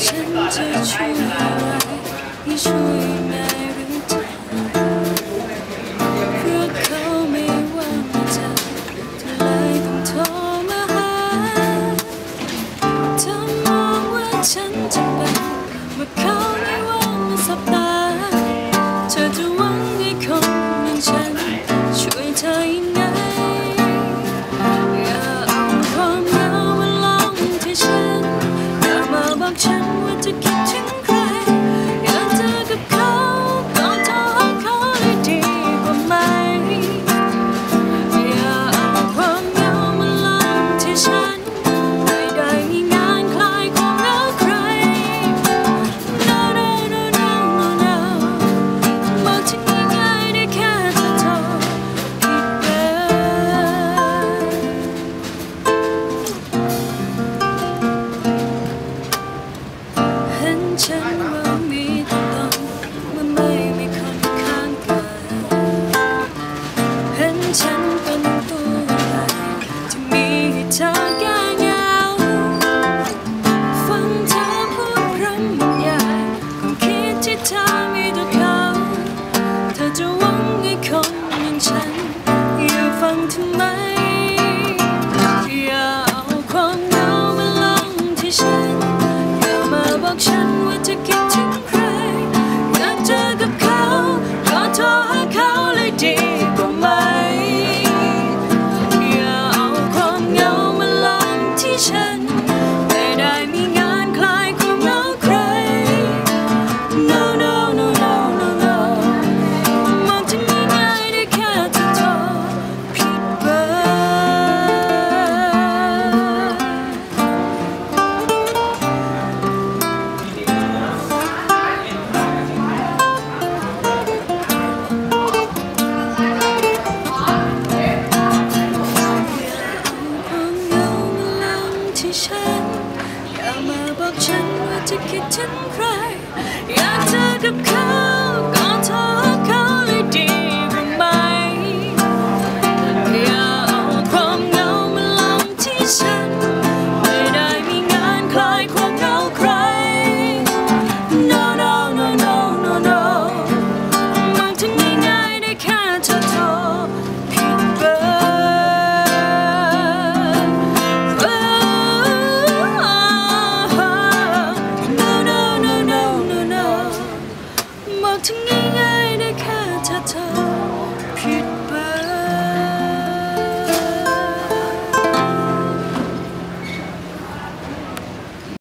我着春来意外你属于。 ฉันเป็นตัวจะมีให้เธอแก้เหงาฟังเธอพูดร่ำบรายความคิดที่เธอมีต่อเขาเธอจะหวังให้คนอย่างฉันอยู่ฟังทำไม บอกฉันว่า